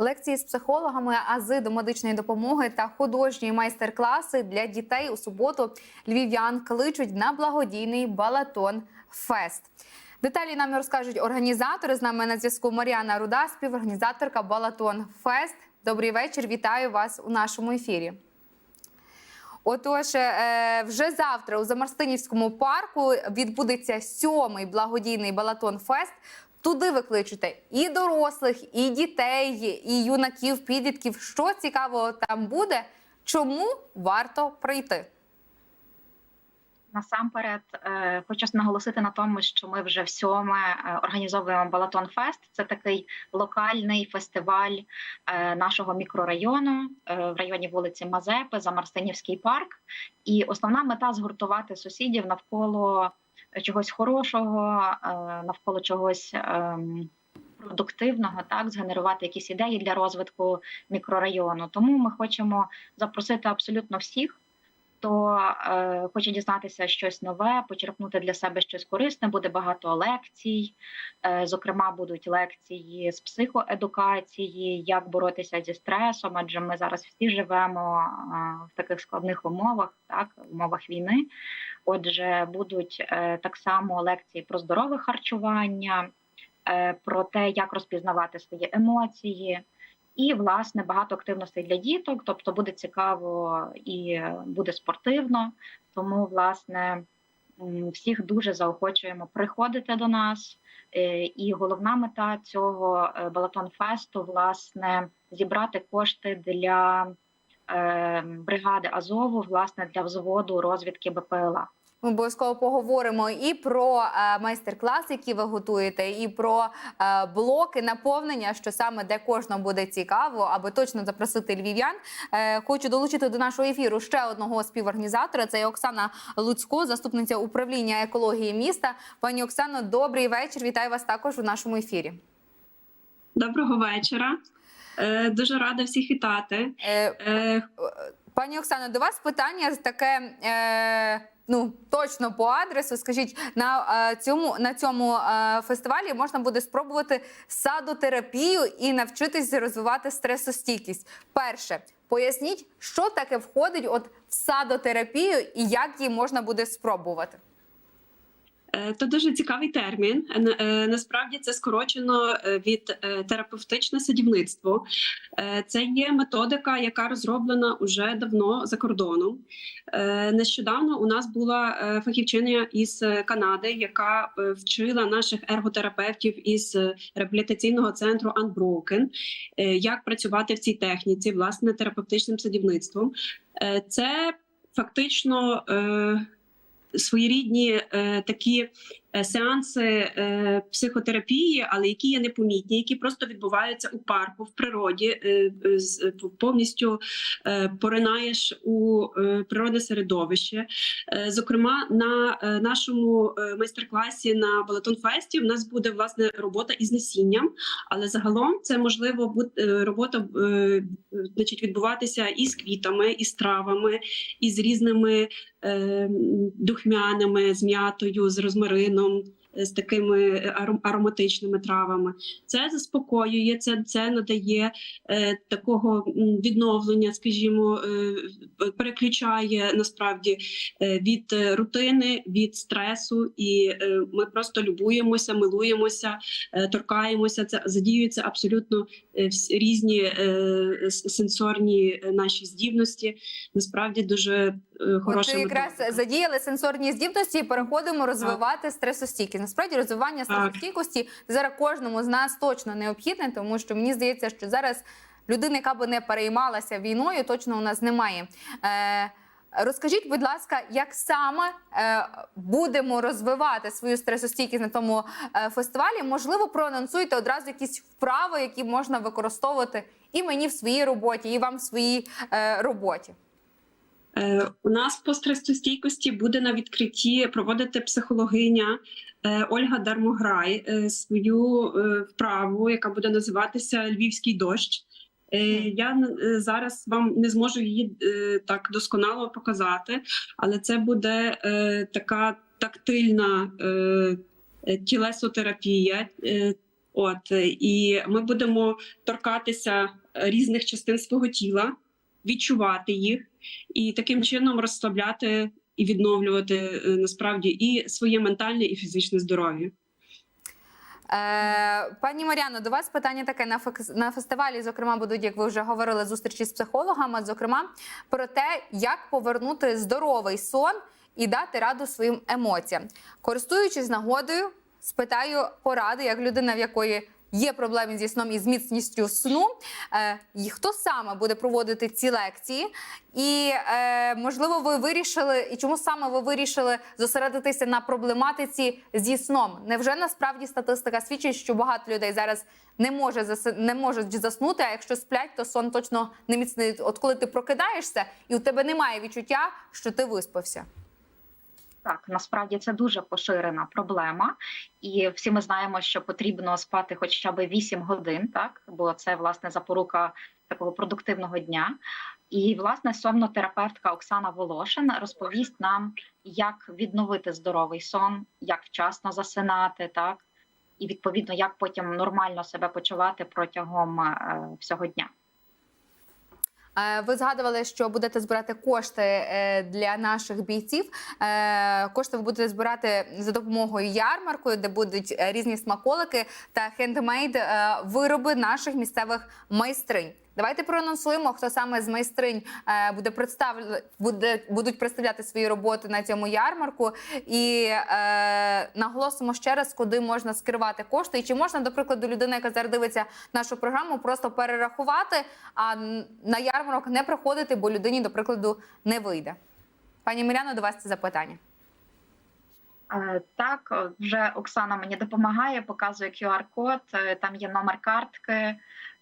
Лекції з психологами, ази до медичної допомоги та художні майстер-класи для дітей у суботу львів'ян кличуть на благодійний балатон Фест. Деталі нам розкажуть організатори. З нами на зв'язку Мар'яна Руда, співорганізаторка Балатон Фест. Добрий вечір. Вітаю вас у нашому ефірі. Отож, е, вже завтра у Замарстинівському парку відбудеться сьомий благодійний балатон Фест. Туди ви кличете і дорослих, і дітей, і юнаків, підлітків. Що цікавого там буде? Чому варто прийти? Насамперед е, хочу наголосити на тому, що ми вже всьоме е, організовуємо Балатон Фест. Це такий локальний фестиваль е, нашого мікрорайону в районі вулиці Мазепи, Замарстинівський парк. І основна мета згуртувати сусідів навколо чогось хорошого, е, навколо чогось. ем, Продуктивного так згенерувати якісь ідеї для розвитку мікрорайону. Тому ми хочемо запросити абсолютно всіх, хто е, хоче дізнатися щось нове, почерпнути для себе щось корисне. Буде багато лекцій. Е, зокрема, будуть лекції з психоедукації, як боротися зі стресом, адже ми зараз всі живемо е, в таких складних умовах, так в умовах війни. Отже, будуть е, так само лекції про здорове харчування, е, про те, як розпізнавати свої емоції. І власне багато активностей для діток, тобто буде цікаво і буде спортивно. Тому, власне, всіх дуже заохочуємо приходити до нас. Е, І головна мета цього е, балатон фесту власне зібрати кошти для е, бригади Азову, власне, для взводу розвідки БПЛА. Ми обов'язково поговоримо і про е, майстер-клас, які ви готуєте, і про е, блоки наповнення, що саме де кожному буде цікаво, аби точно запросити львів'ян. Е, хочу долучити до нашого ефіру ще одного співорганізатора. Це Оксана Луцько, заступниця управління екології міста. Пані Оксано, добрий вечір. Вітаю вас також у нашому ефірі. Доброго вечора. Дуже рада всіх вітати. Пані Оксано, до вас питання таке. Ну, точно по адресу. Скажіть, на е, цьому на цьому е, фестивалі можна буде спробувати садотерапію і навчитись розвивати стресостійкість. Перше, поясніть, що таке входить от в садотерапію і як її можна буде спробувати. Е, То дуже цікавий термін. Е, е, Насправді це скорочено від терапевтичне садівництво. Це є методика, яка розроблена уже давно за кордоном. Нещодавно у нас була фахівчиня із Канади, яка вчила наших ерготерапевтів із реабілітаційного центру Unbroken, як працювати в цій техніці, власне, терапевтичним садівництвом. Це фактично. Своєрідні е, такі сеанси е, психотерапії, але які є непомітні, які просто відбуваються у парку, в природі, е, е, е, повністю е, поринаєш у е, природне середовище. Е, Зокрема, на е, нашому е, майстер-класі на Балатон Фесті в нас буде власне робота із насінням, але загалом це можливо бути е, робота е, значить, відбуватися і з квітами, і з травами, і з різними е, духмяними, з м'ятою, з розмарином, е, з такими е, аром- ароматичними травами. Це заспокоює, це, це надає е, такого відновлення, скажімо, е, переключає насправді е, від е, рутини, від стресу, і е, ми просто любуємося, милуємося, е, торкаємося. Це задіюються абсолютно е, всі- різні е, сенсорні наші здібності. Насправді дуже хороша От якраз задіяли сенсорні здібності і переходимо розвивати стресостійкість. Насправді розвивання стресостійкості зараз кожному з нас точно необхідне, тому що мені здається, що зараз людина, яка би не переймалася війною, точно у нас немає. Е, Розкажіть, будь ласка, як саме е, будемо розвивати свою стресостійкість на тому е, фестивалі? Можливо, проанонсуйте одразу якісь вправи, які можна використовувати і мені в своїй роботі, і вам в своїй е, роботі. Е, У нас по стресостійкості буде на відкритті проводити психологиня е, Ольга Дармограй е, свою вправу, яка буде називатися Львівський дощ. Я зараз вам не зможу її так досконало показати, але це буде така тактильна тілесотерапія. От і ми будемо торкатися різних частин свого тіла, відчувати їх і таким чином розслабляти і відновлювати е, насправді і своє ментальне і фізичне здоров'я. Е, пані Мар'яно, до вас питання таке на на фестивалі. Зокрема, будуть, як ви вже говорили, зустрічі з психологами. Зокрема, про те, як повернути здоровий сон і дати раду своїм емоціям. Користуючись нагодою, спитаю поради, як людина, в якої є проблеми зі сном і з міцністю сну. Е, і хто саме буде проводити ці лекції? І е, можливо, ви вирішили, і чому саме ви вирішили зосередитися на проблематиці зі сном? Невже насправді статистика свідчить, що багато людей зараз не може заси- не можуть заснути, а якщо сплять, то сон точно не міцний. От коли ти прокидаєшся, і у тебе немає відчуття, що ти виспався. Так, насправді це дуже поширена проблема, і всі ми знаємо, що потрібно спати хоча б 8 годин, так бо це власне запорука такого продуктивного дня. І власне сомнотерапевтка Оксана Волошин розповість нам, як відновити здоровий сон, як вчасно засинати, так і відповідно як потім нормально себе почувати протягом е, всього дня. Е, Ви згадували, що будете збирати кошти е, для наших бійців. Е, Кошти ви будете збирати за допомогою ярмаркою, де будуть різні смаколики та хендмейд вироби наших місцевих майстринь. Давайте проанонсуємо, хто саме з майстринь е, буде представля... буде, будуть представляти свої роботи на цьому ярмарку, і е, наголосимо ще раз, куди можна скерувати кошти, і чи можна, до прикладу, людина, яка зараз дивиться нашу програму, просто перерахувати, а на ярмарок не приходити, бо людині, до прикладу, не вийде. Пані Міряно, до вас це запитання. Е, Так, вже Оксана мені допомагає, показує QR-код, е, там є номер картки.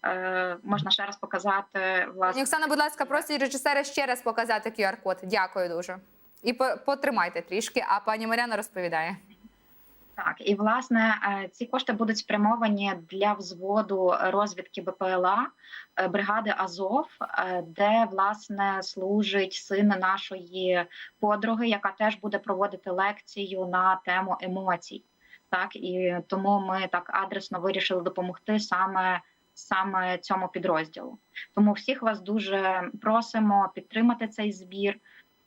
е, Можна ще раз показати власне. Оксана, будь ласка, просить режисера ще раз показати QR-код. Дякую дуже. І потримайте трішки, а пані Маряна розповідає. Так, і власне е, ці кошти будуть спрямовані для взводу розвідки БПЛА е, бригади Азов, е, де власне служить син нашої подруги, яка теж буде проводити лекцію на тему емоцій. Так і тому ми так адресно вирішили допомогти саме. Саме цьому підрозділу, тому всіх вас дуже просимо підтримати цей збір.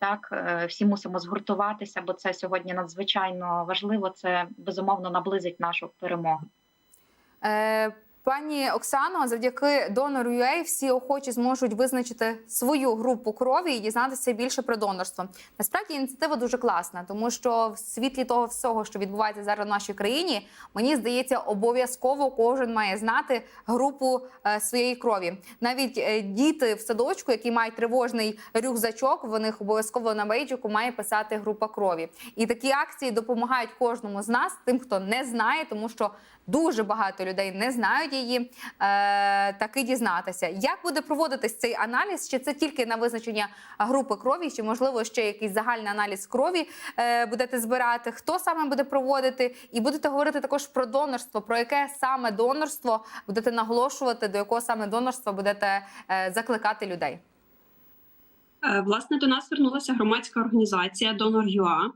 Так, е, всі мусимо згуртуватися, бо це сьогодні надзвичайно важливо. Це безумовно наблизить нашу перемогу. Е, Пані Оксано, завдяки донору UA всі охочі зможуть визначити свою групу крові і дізнатися більше про донорство. Насправді ініціатива дуже класна, тому що в світлі того всього, що відбувається зараз в нашій країні, мені здається, обов'язково кожен має знати групу е, своєї крові. Навіть е, діти в садочку, які мають тривожний рюкзачок, в них обов'язково на бейджику має писати група крові. І такі акції допомагають кожному з нас, тим, хто не знає, тому що дуже багато людей не знають її, е, таки дізнатися. Як буде проводитись цей аналіз? Чи це тільки на визначення групи крові, чи можливо ще якийсь загальний аналіз крові е, будете збирати? Хто саме буде проводити? І будете говорити також про донорство, про яке саме донорство будете наголошувати, до якого саме донорства будете е, закликати людей? Власне, до нас звернулася громадська організація Donor.ua,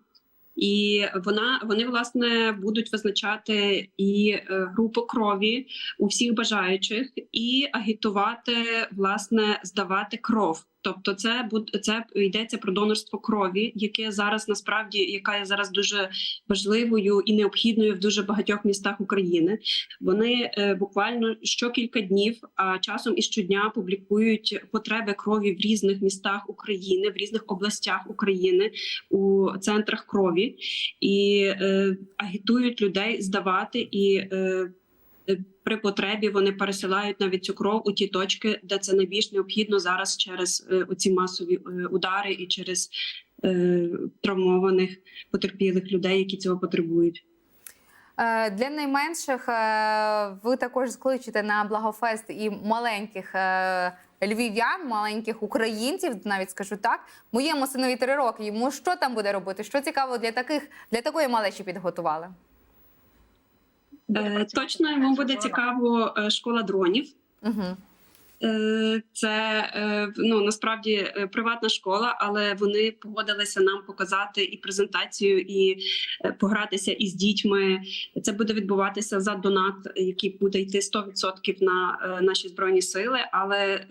і вона вони власне будуть визначати і е, групу крові у всіх бажаючих, і агітувати власне здавати кров. Тобто, це це йдеться про донорство крові, яке зараз насправді яка є зараз дуже важливою і необхідною в дуже багатьох містах України. Вони е, буквально щокілька днів, а часом і щодня публікують потреби крові в різних містах України, в різних областях України у центрах крові і е, агітують людей здавати і. Е, при потребі вони пересилають навіть цю кров у ті точки, де це найбільш необхідно зараз через е, оці масові е, удари і через е, травмованих потерпілих людей, які цього потребують. Е, Для найменших е, ви також скличете на Благофест і маленьких е, львів'ян, маленьких українців, навіть скажу так. Моєму синові три роки. Йому що там буде робити? Що цікаво для таких для такої малечі підготували? Е, Точно йому буде цікаво е, школа дронів. Угу. Е, Це ну насправді приватна школа, але вони погодилися нам показати і презентацію, і погратися із дітьми. Це буде відбуватися за донат, який буде йти 100% на наші збройні сили, але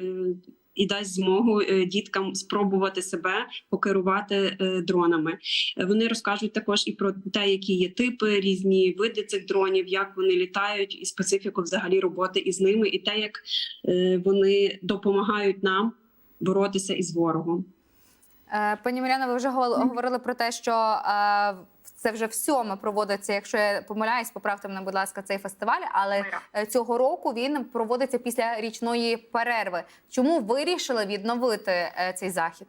і дасть змогу е, діткам спробувати себе покерувати е, дронами. Е, Вони розкажуть також і про те, які є типи, різні види цих дронів, як вони літають, і специфіку взагалі роботи із ними, і те, як вони допомагають нам боротися із ворогом. Пані Мар'яна, ви вже говорили про те, що це вже всьоме проводиться. Якщо я помиляюсь, поправте мене, будь ласка, цей фестиваль. Але Мира. е, цього року він проводиться після річної перерви. Чому вирішили відновити е, цей захід?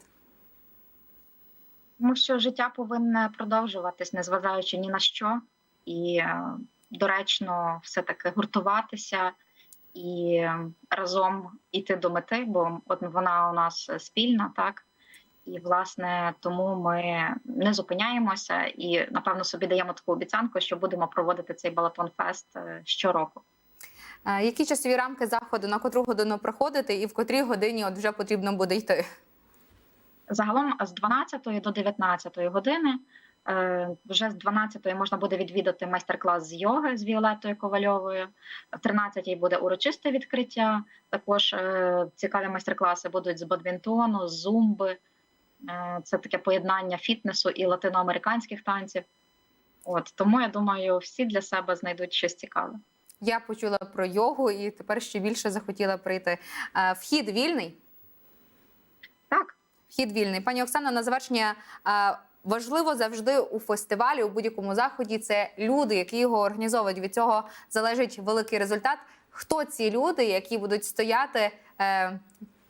Тому що життя повинне продовжуватись, незважаючи ні на що, і е, доречно все-таки гуртуватися і разом іти до мети, бо от вона у нас спільна, так. І власне тому ми не зупиняємося і напевно собі даємо таку обіцянку, що будемо проводити цей балатон фест е, щороку. Які часові рамки заходу, на котру годину приходити, і в котрій годині от вже потрібно буде йти? Загалом з 12 до 19 години. е, Вже з 12 можна буде відвідати майстер-клас з йоги з Віолеттою Ковальовою. В 13 буде урочисте відкриття. Також е, цікаві майстер-класи будуть з бадмінтону, з зумби. Е, Це таке поєднання фітнесу і латиноамериканських танців. От тому я думаю, всі для себе знайдуть щось цікаве. Я почула про йогу і тепер ще більше захотіла прийти. Е, Вхід вільний? Так, Вхід вільний. Пані Оксано, на завершення е, важливо завжди у фестивалі, у будь-якому заході. Це люди, які його організовують. Від цього залежить великий результат. Хто ці люди, які будуть стояти е,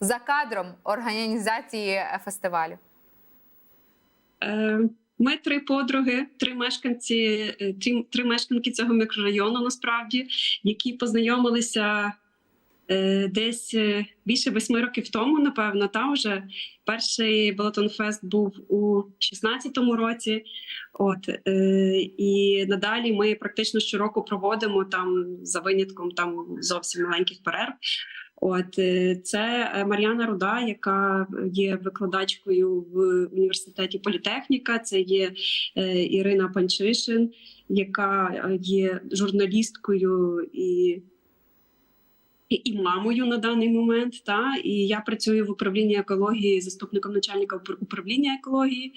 за кадром організації фестивалю? Е, Ми три подруги, три мешканці, е, три, мешканки цього мікрорайону, насправді, які познайомилися е, десь більше восьми років тому, напевно, та вже перший Балатонфест був у 16-му році. От і надалі ми практично щороку проводимо там за винятком там зовсім маленьких перерв. От е, це е, Мар'яна Руда, яка є викладачкою в університеті політехніка. Це є е, Ірина Панчишин, яка є журналісткою і. І мамою на даний момент, та і я працюю в управлінні екології заступником начальника управління екології.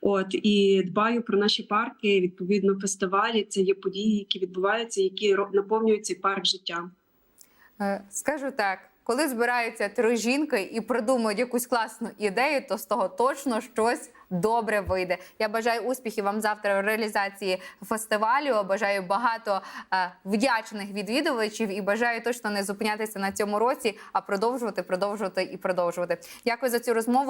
От і дбаю про наші парки. Відповідно, фестивалі це є події, які відбуваються, які наповнюють цей парк життям. Е, Скажу так, коли збираються три жінки і придумують якусь класну ідею, то з того точно щось добре вийде. Я бажаю успіхів вам завтра в реалізації фестивалю. Бажаю багато е, вдячних відвідувачів і бажаю точно не зупинятися на цьому році, а продовжувати, продовжувати і продовжувати. Дякую за цю розмову.